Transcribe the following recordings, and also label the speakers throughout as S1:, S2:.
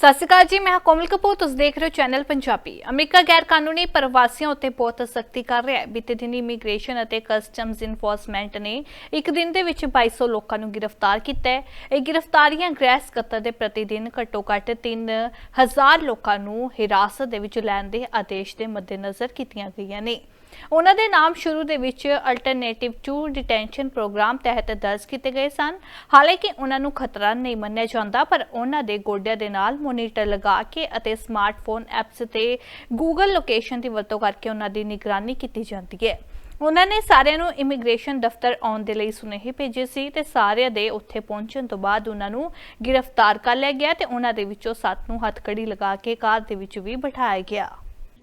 S1: ਸਤਿ ਸ਼੍ਰੀ ਅਕਾਲ ਜੀ, ਮੈਂ ਕੋਮਲ ਕਪੂਰ, ਤੁਸੀਂ ਦੇਖ ਰਹੇ ਹੋ ਚੈਨਲ ਪੰਜਾਬੀ। ਅਮਰੀਕਾ ਗੈਰ ਕਾਨੂੰਨੀ ਪ੍ਰਵਾਸੀਆਂ ਉੱਤੇ ਬਹੁਤ ਸਖਤੀ ਕਰ ਰਿਹਾ ਹੈ। ਬੀਤੇ ਦਿਨ ਇਮੀਗ੍ਰੇਸ਼ਨ ਅਤੇ ਕਸਟਮਜ਼ ਇਨਫੋਰਸਮੈਂਟ ਨੇ ਇੱਕ ਦਿਨ ਦੇ ਵਿੱਚ 2200 ਲੋਕਾਂ ਨੂੰ ਗ੍ਰਿਫਤਾਰ ਕੀਤਾ ਹੈ। ਇਹ ਗ੍ਰਿਫਤਾਰੀਆਂ ਗ੍ਰਹਿ ਸਕੱਤਰ ਦੇ ਪ੍ਰਤੀ ਦਿਨ ਘੱਟੋ-ਘੱਟ 3000 ਲੋਕਾਂ ਨੂੰ ਹਿਰਾਸਤ ਦੇ ਵਿੱਚ ਲੈਣ ਦੇ ਆਦੇਸ਼ ਦੇ ਮੱਦੇਨਜ਼ਰ ਕੀਤੀਆਂ ਗਈਆਂ ਨੇ। ਉਹਨਾਂ ਦੇ ਨਾਮ ਸ਼ੁਰੂ ਦੇ ਵਿੱਚ ਅਲਟਰਨੇਟਿਵ ਟੂ ਡਿਟੈਂਸ਼ਨ ਪ੍ਰੋਗਰਾਮ ਤਹਿਤ ਦਰਜ ਕੀਤੇ ਗਏ ਸਨ। ਹਾਲਾਂਕਿ ਉਹਨਾਂ ਨੂੰ ਖਤਰਾ ਨਹੀਂ ਮੰਨਿਆ ਜਾਂਦਾ, ਪਰ ਉਹਨਾਂ ਦੇ ਗੋਡਿਆਂ ਦੇ ਨਾਲ ਮੋਨੀਟਰ ਲਗਾ ਕੇ ਅਤੇ ਸਮਾਰਟਫੋਨ ਐਪਸ ਤੇ ਗੂਗਲ ਲੋਕੇਸ਼ਨ ਦੀ ਵਰਤੋਂ ਕਰਕੇ ਉਹਨਾਂ ਦੀ ਨਿਗਰਾਨੀ ਕੀਤੀ ਜਾਂਦੀ ਹੈ। ਉਹਨਾਂ ਨੇ ਸਾਰਿਆਂ ਨੂੰ ਇਮੀਗ੍ਰੇਸ਼ਨ ਦਫ਼ਤਰ ਆਉਣ ਦੇ ਲਈ ਸੁਨੇਹੇ ਭੇਜੇ ਸੀ ਤੇ ਸਾਰਿਆਂ ਦੇ ਉੱਥੇ ਪਹੁੰਚਣ ਤੋਂ ਬਾਅਦ ਉਹਨਾਂ ਨੂੰ ਗ੍ਰਿਫਤਾਰ ਕਰ ਲਿਆ ਗਿਆ ਤੇ ਉਹਨਾਂ ਦੇ ਵਿੱਚੋਂ ਸੱਤ ਨੂੰ ਹੱਥਕੜੀ ਲਗਾ ਕੇ ਕਾਰ ਦੇ ਵਿੱਚ ਵੀ ਬਿਠਾਇਆ ਗਿਆ।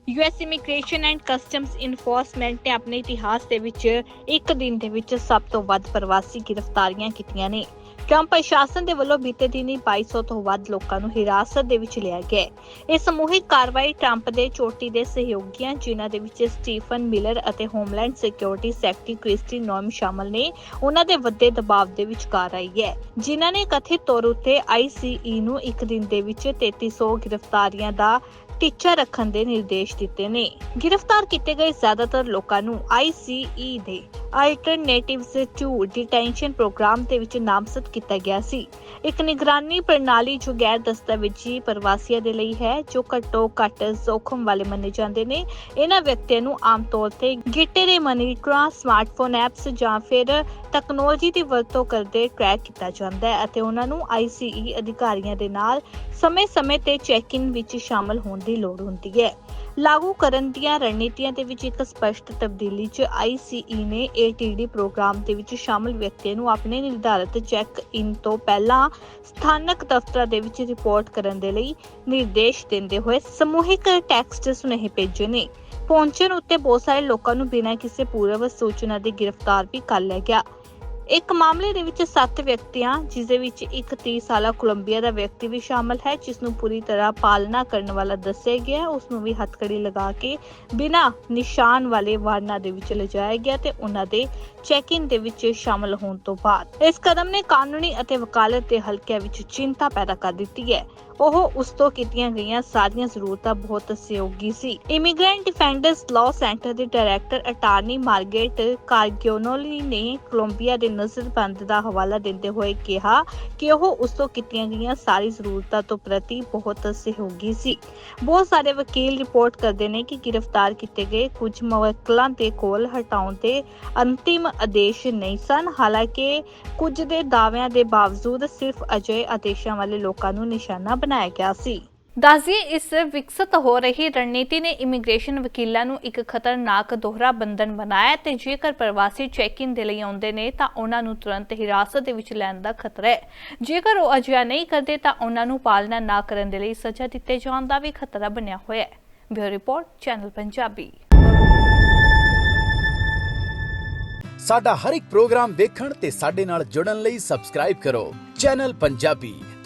S1: US immigration and customs enforcement ਨੇ ਆਪਣੇ ਇਤਿਹਾਸ ਦੇ ਵਿੱਚ ਇੱਕ ਦਿਨ ਦੇ ਵਿੱਚ ਸਭ ਤੋਂ ਵੱਧ ਪ੍ਰਵਾਸੀ ਗ੍ਰਿਫਤਾਰੀਆਂ ਕੀਤੀਆਂ ਨੇ। ਟਰੰਪ ਪ੍ਰਸ਼ਾਸਨ ਦੇ ਵੱਲੋਂ ਬੀਤੇ ਦਿਨੀ 2200 ਤੋਂ ਵੱਧ ਲੋਕਾਂ ਨੂੰ ਹਿਰਾਸਤ ਦੇ ਵਿੱਚ ਲਿਆ ਗਿਆ ਇਹ ਸਮੂਹਿਕ ਕਾਰਵਾਈ ਟਰੰਪ ਦੇ ਚੋਟੀ ਦੇ ਸਹਿਯੋਗੀਆਂ, ਜਿਨ੍ਹਾਂ ਦੇ ਵਿੱਚ ਸਟੀਫਨ ਮਿਲਰ ਅਤੇ homeland security secretary Kristi Noem ਸ਼ਾਮਲ ਨੇ, ਉਹਨਾਂ ਦੇ ਵੱਡੇ ਦਬਾਅ ਦੇ ਵਿਚਕਾਰ ਆਈ ਹੈ, ਜਿਨ੍ਹਾਂ ਨੇ ਕਥਿਤ ਤੌਰ ਉੱਤੇ ਆਈਸੀਈ ਨੂੰ ਇੱਕ ਦਿਨ ਦੇ ਵਿੱਚ 3300 ਗ੍ਰਿਫਤਾਰੀਆਂ ਦਾ ਟੀਚਾ ਰੱਖਣ ਦੇ ਨਿਰਦੇਸ਼ ਦਿੱਤੇ ਨੇ। ਗ੍ਰਿਫਤਾਰ ਕੀਤੇ ਗਏ ਜ਼ਿਆਦਾਤਰ ਲੋਕਾਂ ਨੂੰ ICE ਦੇ ਅਲਟਰਨੇਟਿਵਸ ਟੂ ਡਿਟੈਂਸ਼ਨ ਪ੍ਰੋਗਰਾਮ ਦੇ ਵਿੱਚ ਨਾਮਜ਼ਦ ਕੀਤਾ ਗਿਆ ਸੀ। ਇੱਕ ਨਿਗਰਾਨੀ ਪ੍ਰਣਾਲੀ ਜੋ ਗੈਰ ਦਸਤਾਵੇਜ਼ੀ ਪ੍ਰਵਾਸੀਆਂ ਦੇ ਲਈ ਹੈ, ਜੋ ਘੱਟੋ ਘੱਟ ਜ਼ੋਖਮ ਵਾਲੇ ਮੰਨੇ ਜਾਂਦੇ ਨੇ। ਇਹਨਾਂ ਵਿਅਕਤੀਆਂ ਨੂੰ ਆਮ ਤੌਰ ਤੇ ਗਿੱਟੇ ਦੇ ਮਨੀਟਰਾਂ ਸਮਾਰਟਫੋਨ ਐਪਸ ਜਾਂ ਫਿਰ ਟੈਕਨੋਲੋਜੀ ਦੀ ਵਰਤੋਂ ਕਰਦੇ ਟਰੈਕ ਕੀਤਾ ਜਾਂਦਾ ਹੈ ਅਤੇ ਉਹਨਾਂ ਨੂੰ ICE ਅਧਿਕਾਰੀਆਂ ਦੇ ਨਾਲ ਸਮੇਂ-ਸਮੇਂ ਤੇ ਚੈੱਕ-ਇਨ ਵਿੱਚ ਸ਼ਾਮਲ ਹੋਣ ਦੀ ਲੋੜ ਹੁੰਦੀ ਹੈ। ਲਾਗੂ ਕਰਨ ਦੀਆਂ ਰਣਨੀਤੀਆਂ ਦੇ ਵਿੱਚ ਇੱਕ ਸਪਸ਼ਟ ਤਬਦੀਲੀ 'ਚ ICE ਨੇ ATD ਪ੍ਰੋਗਰਾਮ ਦੇ ਵਿੱਚ ਸ਼ਾਮਲ ਵਿਅਕਤੀਆਂ ਨੂੰ ਆਪਣੇ ਨਿਰਧਾਰਤ ਚੈੱਕ-ਇਨ ਤੋਂ ਪਹਿਲਾਂ ਸਥਾਨਕ ਦਫ਼ਤਰਾਂ ਦੇ ਵਿੱਚ ਰਿਪੋਰਟ ਕਰਨ ਦੇ ਲਈ ਨਿਰਦੇਸ਼ ਦਿੰਦੇ ਹੋਏ ਸਮੂਹਿਕ ਟੈਕਸਟ ਸੁਨੇਹੇ ਭੇਜੇ ਨੇ। ਪਹੁੰਚਣ ਉੱਤੇ ਬਹੁਤ ਸਾਰੇ ਲੋਕਾਂ ਨੂੰ ਬਿਨਾਂ ਕਿਸੇ ਪੂਰਵ ਸੂਚਨਾ ਦੇ ਗ੍ਰਿਫਤਾਰ ਵੀ ਕਰ ਲਿਆ ਗਿਆ। ਇੱਕ ਮਾਮਲੇ ਦੇ ਵਿੱਚ 7 ਵਿਅਕਤੀਆਂ, ਜਿਸ ਦੇ ਵਿੱਚ ਇੱਕ 30 ਸਾਲਾ ਕੋਲੰਬੀਆ ਦਾ ਵਿਅਕਤੀ ਵੀ ਸ਼ਾਮਲ ਹੈ, ਜਿਸ ਨੂੰ ਪੂਰੀ ਤਰ੍ਹਾਂ ਪਾਲਣਾ ਕਰਨ ਵਾਲਾ ਦੱਸਿਆ ਗਿਆ ਹੈ। ਉਸ ਨੂੰ ਵੀ ਹੱਥਕੜੀ ਲਗਾ ਕੇ ਬਿਨਾਂ ਨਿਸ਼ਾਨ ਵਾਲੇ ਵਾਹਨਾਂ ਦੇ ਵਿੱਚ ਲਿਜਾਇਆ ਗਿਆ ਤੇ ਉਹਨਾਂ ਦੇ ਚੈੱਕ-ਇਨ ਦੇ ਵਿੱਚ ਸ਼ਾਮਲ ਹੋਣ ਤੋਂ ਬਾਅਦ ਇਸ ਕਦਮ ਨੇ ਕਾਨੂੰਨੀ ਅਤੇ ਵਕਾਲਤ ਦੇ ਹਲਕਿਆਂ ਵਿੱਚ ਚਿੰਤਾ ਪੈਦਾ ਕਰ ਦਿੱਤੀ ਹੈ ਉਹ ਉਸ ਤੋਂ ਕੀਤੀਆਂ ਗਈਆਂ ਸਾਰੀਆਂ ਜ਼ਰੂਰਤਾਂ ਬਹੁਤ ਸਹਿਯੋਗੀ ਸੀ। ਇਮੀਗ੍ਰੈਂਟ ਡਿਫੈਂਡਰਸ ਲਾਅ ਸੈਂਟਰ ਦੇ ਡਾਇਰੈਕਟਰ ਅਟਾਰਨੀ ਮਾਰਗੇਟ ਕਾਰਗਿਓਨੋਲੀ ਨੇ ਕੋਲੰਬੀਆ ਦੇ ਨਜ਼ਰਬੰਦ ਦਾ ਹਵਾਲਾ ਦਿੰਦੇ ਹੋਏ ਕਿਹਾ ਕਿ ਉਹ ਉਸ ਤੋਂ ਕੀਤੀਆਂ ਗਈਆਂ ਸਾਰੀ ਜ਼ਰੂਰਤਾਂ ਤੋਂ ਪ੍ਰਤੀ ਬਹੁਤ ਸਹਿਯੋਗੀ ਸੀ। ਬਹੁਤ ਸਾਰੇ ਵਕੀਲ ਰਿਪੋਰਟ ਕਰਦੇ ਨੇ ਕਿ ਗ੍ਰਿਫਤਾਰ ਕੀਤੇ ਗਏ ਕੁਝ ਮਵਕਲਾਂ ਦੇ ਕੋਲ ਹਟਾਉਣ ਦੇ ਅੰਤਿਮ ਆਦੇਸ਼ ਨਹੀਂ ਸਨ। ਹਾਲਾਂਕਿ ਕੁਝ ਦੇ ਦਾਅਵਿਆਂ ਦੇ ਬਾਵਜੂਦ ਸਿਰਫ ਅਜਿਹੇ ਆਦੇਸ਼ਾਂ ਵਾਲੇ ਲੋਕਾਂ ਨੂੰ ਨਿਸ਼ਾਨਾ ਬਣਾਇਆ ਗਿਆ ਸੀ। ਦੱਸਦੀਏ ਇਸ ਵਿਕਸਤ ਹੋ ਰਹੀ ਰਣਨੀਤੀ ਨੇ ਇਮੀਗ੍ਰੇਸ਼ਨ ਵਕੀਲਾਂ ਨੂੰ ਇੱਕ ਖਤਰਨਾਕ ਦੋਹਰਾ ਬੰਧਨ ਬਣਾਇਆ ਹੈ ਤੇ ਜੇਕਰ ਪ੍ਰਵਾਸੀ ਚੈੱਕ-ਇਨ ਦੇ ਲਈ ਆਉਂਦੇ ਨੇ ਤਾਂ ਉਹਨਾਂ ਨੂੰ ਤੁਰੰਤ ਹਿਰਾਸਤ ਦੇ ਵਿੱਚ ਲੈਣ ਦਾ ਖਤਰਾ ਹੈ। ਜੇਕਰ ਉਹ ਅਜਿਹਾ ਨਹੀਂ ਕਰਦੇ ਤਾਂ ਉਹਨਾਂ ਨੂੰ ਪਾਲਣਾ ਨਾ ਕਰਨ ਦੇ ਲਈ ਸਜ਼ਾ ਦਿੱਤੇ ਜਾਣ ਦਾ ਵੀ ਖਤਰਾ ਬਣਿਆ ਹੋਇਆ ਹੈ। Bureau report channel Punjabi.
S2: ਸਾਡਾ ਹਰ ਇੱਕ ਪ੍ਰੋਗਰਾਮ ਦੇਖਣ ਤੇ ਸਾਡੇ ਨਾਲ ਜੁੜਨ ਲਈ ਸਬਸਕ੍ਰਾਈਬ ਕਰੋ। ਚੈਨਲ ਪੰਜਾਬੀ